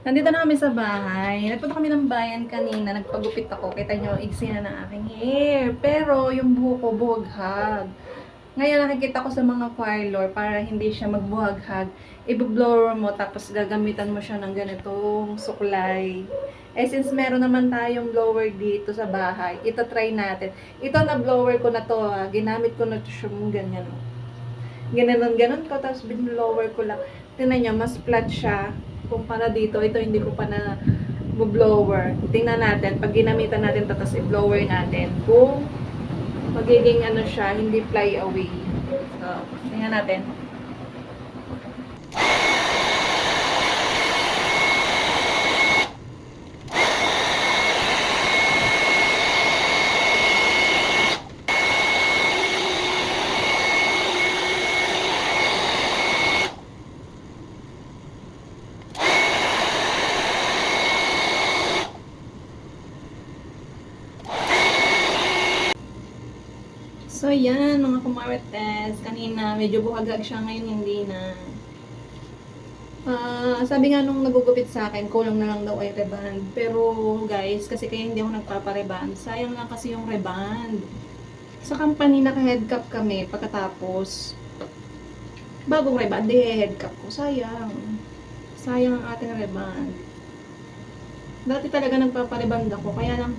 Nandito na kami sa bahay. Nagpunta kami ng bayan kanina. Nagpagupit ako. Kita nyo, iksi na ng aking hair. Pero yung buhok ko, buhaghag. Ngayon nakikita ko sa mga parlor para hindi siya magbuhaghag. I-blower mo tapos gagamitan mo siya ng ganitong suklay. Eh since meron naman tayong blower dito sa bahay, ito try natin. Ito na blower ko na to ha. Ginamit ko na to siya mong ganyan. oh. Ginanon ganon ko tapos binlower ko lang. Tingnan nyo, mas flat siya kumpara dito. Ito hindi ko pa na blower. Tingnan natin, pag ginamitan natin to, tapos i-blower natin, kung magiging ano siya, hindi fly away. So, tingnan natin. So, yan, mga kumarites. Kanina, medyo buhagag siya. Ngayon, hindi na. Ah, sabi nga nung nagugupit sa akin, kulang na lang daw ay reband. Pero, guys, kasi kaya hindi ako nagpapareband. Sayang lang kasi yung reband. Sa company, naka-headcap kami. Pagkatapos, bagong reband, di headcap ko. Sayang. Sayang ang ating reband. Dati talaga nagpapareband ako. Kaya lang,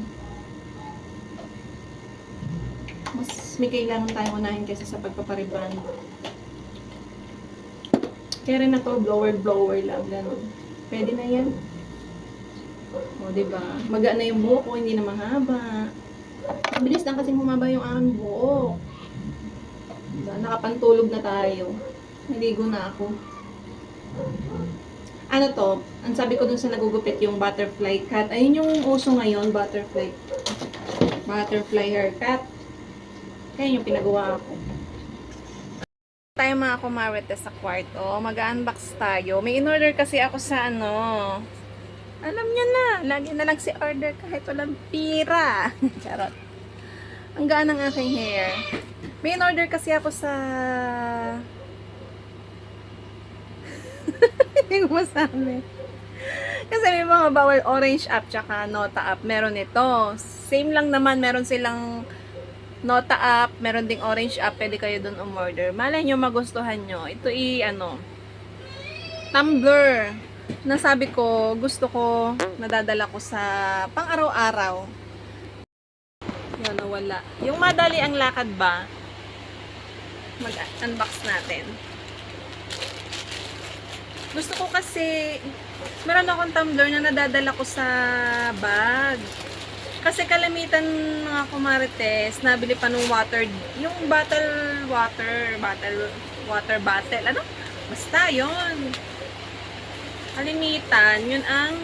mas may kailangan tayong unahin kaysa sa pagpapariban. Kaya rin na to, blower-blower lang, ganun. Pwede na yan. O, diba? Magaan na yung buhok ko, hindi na mahaba. Mabilis lang kasing humaba yung aking buhok. Diba? Nakapantulog na tayo. Naligo na ako. Ano to? Ang sabi ko dun sa nagugupit yung butterfly cut. Ayun yung uso ngayon, butterfly. Butterfly haircut. Kaya yung pinagawa ko. Tayo mga kumarites sa kwarto. Mag-unbox tayo. May in-order kasi ako sa ano. Alam niyo na. Lagi na lang si order kahit walang pira. Charot. Ang gaan ng aking hair. May in-order kasi ako sa... Hindi ko masabi. Kasi may mga bawal orange app tsaka nota app. Meron ito. Same lang naman. Meron silang Nota app, meron ding orange app, pwede kayo dun umorder. Malay nyo, magustuhan nyo. Ito i, ano, tumbler. Nasabi ko, gusto ko, nadadala ko sa pang araw-araw. Yun, nawala. Yung madali ang lakad ba, mag-unbox natin. Gusto ko kasi, meron akong tumbler na nadadala ko sa bag. Kasi kalamitan mga kumarites, nabili pa nung water, yung bottle water, bottle, water bottle, ano? Basta, yon Kalimitan, yun ang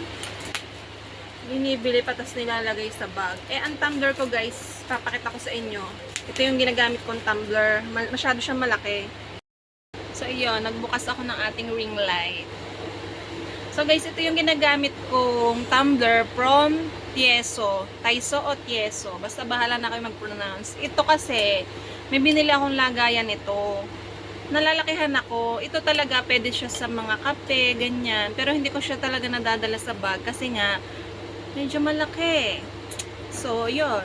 binibili pa tapos nilalagay sa bag. Eh, ang tumbler ko guys, papakita ko sa inyo. Ito yung ginagamit kong tumbler. Masyado siyang malaki. So, iyon, nagbukas ako ng ating ring light. So, guys, ito yung ginagamit kong tumbler from Tieso. Taiso o Tieso. Basta bahala na kayo mag-pronounce. Ito kasi, may binili akong lagayan nito. Nalalakihan ako. Ito talaga, pwede siya sa mga kape, ganyan. Pero hindi ko siya talaga nadadala sa bag kasi nga, medyo malaki. So, yon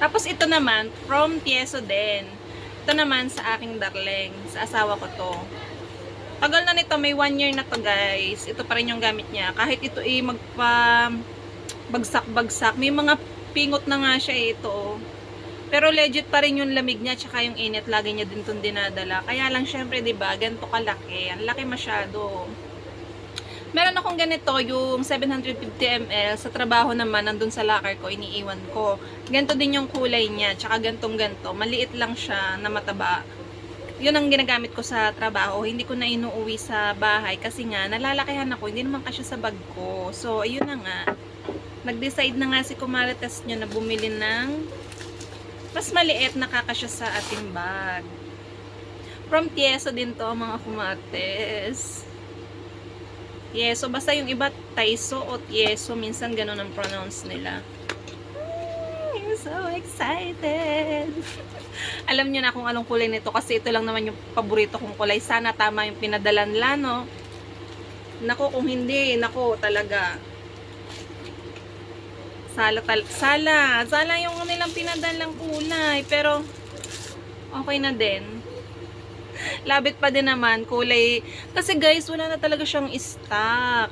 Tapos ito naman, from Tieso din. Ito naman sa aking darling. Sa asawa ko to. Tagal na nito, may one year na to guys. Ito pa rin yung gamit niya. Kahit ito ay magpa bagsak-bagsak. May mga pingot na nga siya eh, ito. oh. Pero legit pa rin yung lamig niya tsaka yung init. Lagi niya din itong dinadala. Kaya lang syempre, ba ganito kalaki. Ang laki masyado. Meron akong ganito, yung 750 ml. Sa trabaho naman, nandun sa locker ko, iniiwan ko. Ganito din yung kulay niya. Tsaka gantong ganto. Maliit lang siya na mataba. Yun ang ginagamit ko sa trabaho. Hindi ko na inuuwi sa bahay kasi nga, nalalakihan ako. Hindi naman kasya sa bag ko. So, ayun na nga nag-decide na nga si Kumarites nyo na bumili ng mas maliit na kakasya sa ating bag. From Tieso din to mga Kumarites. Tieso, basta yung iba Taiso o Tieso, minsan ganun ang pronounce nila. So excited! Alam nyo na kung anong kulay nito kasi ito lang naman yung paborito kong kulay. Sana tama yung pinadala nila, no? Nako, kung hindi, nako talaga. Sala, tal sala. Sala yung nilang pinadalang kulay. Pero, okay na din. Labit pa din naman, kulay. Kasi guys, wala na talaga siyang stock.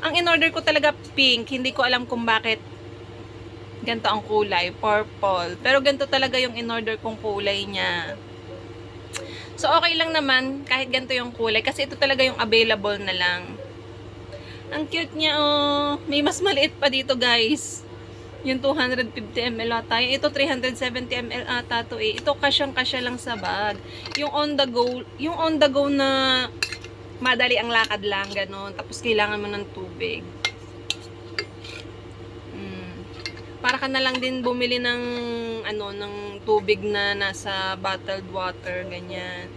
Ang in-order ko talaga pink. Hindi ko alam kung bakit ganito ang kulay. Purple. Pero ganito talaga yung in-order kong kulay niya. So, okay lang naman kahit ganito yung kulay. Kasi ito talaga yung available na lang. Ang cute niya, oh. May mas maliit pa dito, guys. Yung 250 ml ata. Yung Ito 370 ml ata to eh. Ito kasyang-kasya lang sa bag. Yung on the go, yung on the go na madali ang lakad lang, ganun. Tapos kailangan mo ng tubig. Mm. Para ka na lang din bumili ng ano ng tubig na nasa bottled water, ganyan.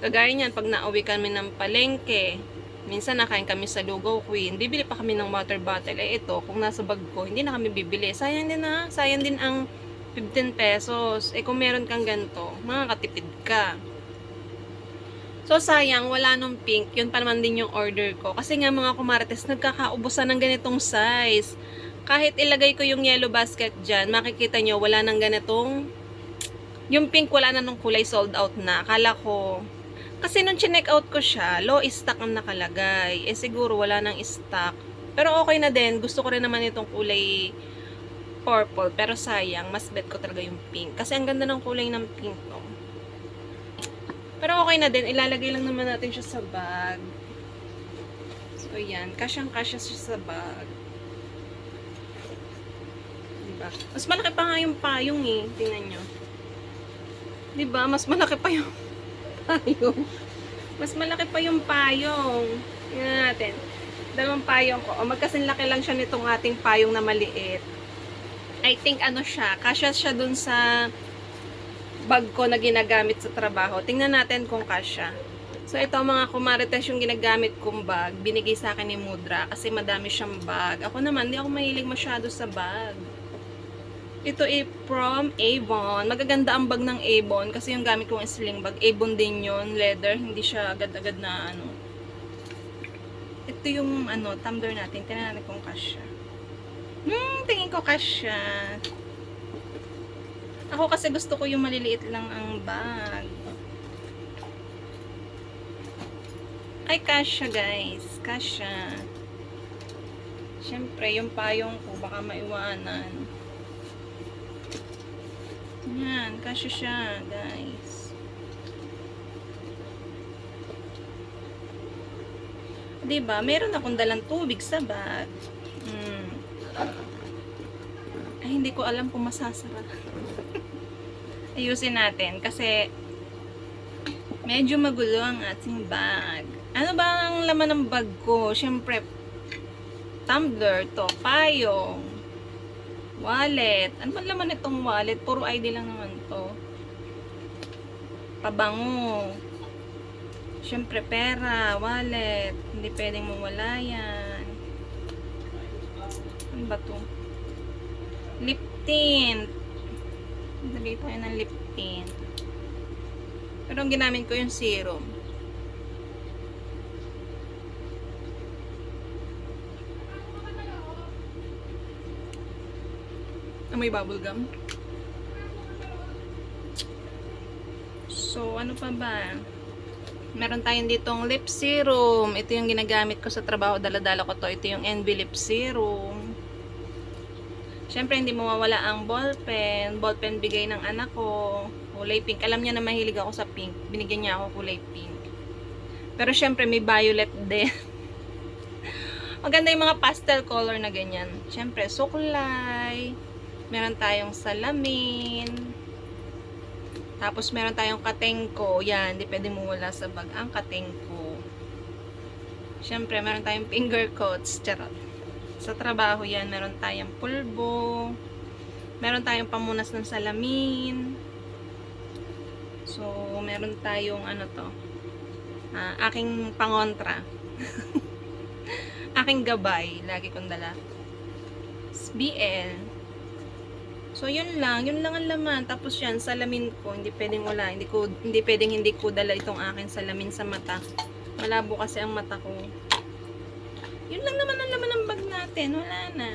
Kagaya niyan, pag nauwi kami ng palengke, minsan nakain kami sa Lugaw Queen, bibili pa kami ng water bottle. Eh ito, kung nasa bag ko, hindi na kami bibili. Sayang din na, sayang din ang 15 pesos. Eh kung meron kang ganito, makakatipid ka. So, sayang, wala nung pink. Yun pa naman din yung order ko. Kasi nga mga kumarites, nagkakaubusan ng ganitong size. Kahit ilagay ko yung yellow basket dyan, makikita nyo, wala nang ganitong... Yung pink, wala na nung kulay sold out na. Akala ko... Kasi nung chinek out ko siya, low stock ang nakalagay. Eh siguro wala nang stock. Pero okay na din. Gusto ko rin naman itong kulay purple. Pero sayang, mas bet ko talaga yung pink. Kasi ang ganda ng kulay ng pink, no? Pero okay na din. Ilalagay lang naman natin siya sa bag. So, yan. Kasyang-kasya siya sa bag. Diba? Mas malaki pa nga yung payong eh. Tingnan nyo. Diba? Mas malaki pa yung payong. Mas malaki pa yung payong. Tingnan natin. Dalawang payong ko. O, magkasing laki lang siya nitong ating payong na maliit. I think ano siya, kasya siya dun sa bag ko na ginagamit sa trabaho. Tingnan natin kung kasya. So, ito mga kumarites yung ginagamit kong bag. Binigay sa akin ni Mudra kasi madami siyang bag. Ako naman, hindi ako mahilig masyado sa bag. Ito ay from Avon. Magaganda ang bag ng Avon kasi yung gamit kong sling bag. Avon din yun, leather. Hindi siya agad-agad na ano. Ito yung ano, tumbler natin. Tingnan natin kung kasya. Hmm, tingin ko kasya. Ako kasi gusto ko yung maliliit lang ang bag. Ay, kasya guys. Kasya. Siyempre, yung payong ko, baka maiwanan. Yan, kasya siya, guys. Diba? Meron akong dalang tubig sa bag. Hmm. Ay, hindi ko alam kung masasara. Ayusin natin kasi medyo magulo ang ating bag. Ano ba ang laman ng bag ko? Siyempre, tumbler to, payong, wallet. Ano ba laman itong wallet? Puro ID lang naman to. Pabango. Siyempre, pera, wallet. Hindi pwedeng mawala yan. Ano ba to? Lip tint. Lagay tayo ng lip tint. Pero ang ginamit ko yung serum. Amoy bubble gum. So, ano pa ba? Meron tayong ditong lip serum. Ito yung ginagamit ko sa trabaho. Dala-dala ko to. Ito yung NB lip serum. Siyempre, hindi mawawala ang ballpen. Ballpen bigay ng anak ko. Kulay pink. Alam niya na mahilig ako sa pink. Binigyan niya ako kulay pink. Pero siyempre, may violet din. Maganda yung mga pastel color na ganyan. Siyempre, suklay. Meron tayong salamin. Tapos, meron tayong katengko. Yan, di pwede mo wala sa bag. Ang katengko. Siyempre, meron tayong finger coats. Charot. Sa trabaho yan, meron tayong pulbo. Meron tayong pamunas ng salamin. So, meron tayong ano to. ah, aking pangontra. aking gabay. Lagi kong dala. BL. So, yun lang. Yun lang ang laman. Tapos yan, salamin ko. Hindi pwedeng wala. Hindi, ko, hindi pwedeng hindi ko dala itong aking salamin sa mata. Malabo kasi ang mata ko. Yun lang naman ang laman ng bag natin. Wala na.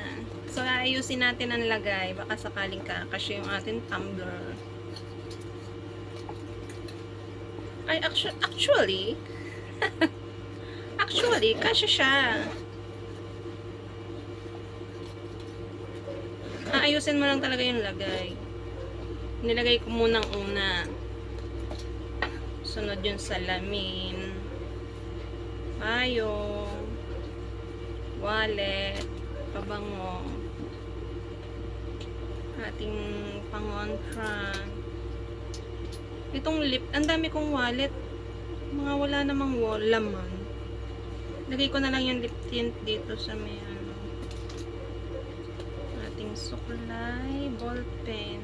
So, ayusin natin ang lagay. Baka sakaling kakasya yung ating tumbler. Ay, actu- actually, actually, kasya siya. Aayusin mo lang talaga yung lagay. Nilagay ko munang una. Sunod yung salamin. Payong. Wallet. Pabango. Ating pangontra. Itong lip, ang dami kong wallet. Mga wala namang laman. Lagay ko na lang yung lip tint dito sa may suklay, ball pen.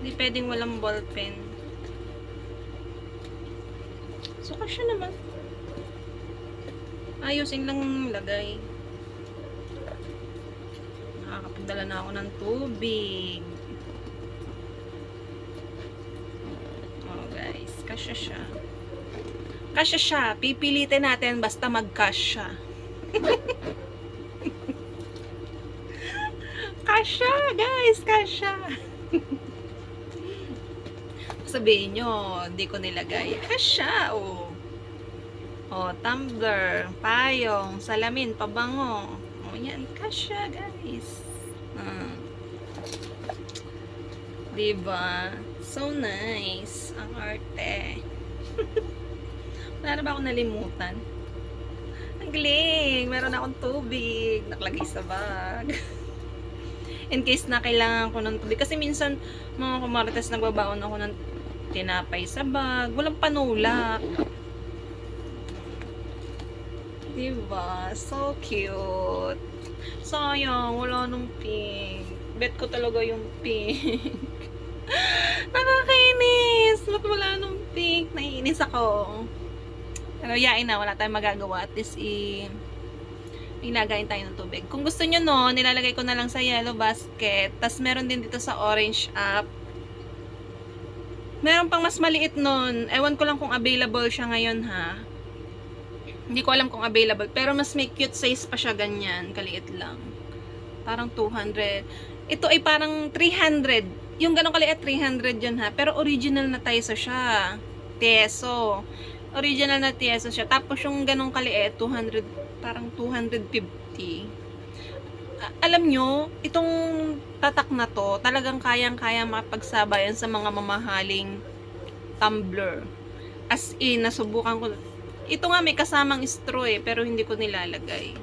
Hindi pwedeng walang ball pen. So, kasya naman. Ayusin lang lagay. Nakakapagdala na ako ng tubig. Oh, guys. Kasya siya. Kasya siya. Pipilitin natin basta mag-kasya. kasya, guys. Kasya. Sabihin nyo, hindi ko nilagay. Kasya, oh. Oh, tumbler, payong, salamin, pabango. Oh, yan. Kasya, guys. Ah. Diba? So nice. Ang arte. Wala na ba akong nalimutan? Ang galing! Meron akong tubig. Nakalagay sa bag. In case na kailangan ko ng tubig. Kasi minsan, mga kumarites, nagbabaon ako ng tinapay sa bag. Walang panulak. Diba? So cute. Sayang, wala nung pink. Bet ko talaga yung pink. Nakakainis. Ba't wala nung pink? Naiinis ako. Pero yain na, wala tayong magagawa. At least, i ilagayin tayo ng tubig. Kung gusto nyo no, nilalagay ko na lang sa yellow basket. Tapos meron din dito sa orange app. Meron pang mas maliit nun. Ewan ko lang kung available siya ngayon ha. Hindi ko alam kung available. Pero mas may cute size pa siya ganyan. Kaliit lang. Parang 200. Ito ay parang 300. Yung ganong kaliit, 300 yun ha. Pero original na tieso siya. Tieso. Original na tieso siya. Tapos yung ganong kaliit, 200, parang 250. A- alam nyo, itong tatak na to, talagang kayang-kaya makapagsabayan sa mga mamahaling tumbler. As in, nasubukan ko. Ito nga may kasamang straw eh, pero hindi ko nilalagay.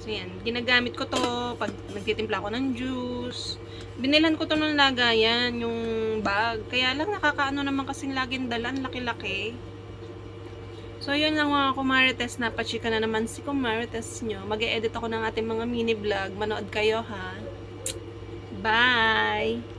So yan, ginagamit ko to pag nagtitimpla ako ng juice. Binilhan ko to ng lagayan, yung bag. Kaya lang nakakaano naman kasing laging dalan, laki-laki. So, yun lang mga kumarites. Napachika na naman si kumarites nyo. mag edit ako ng ating mga mini vlog. Manood kayo ha. Bye!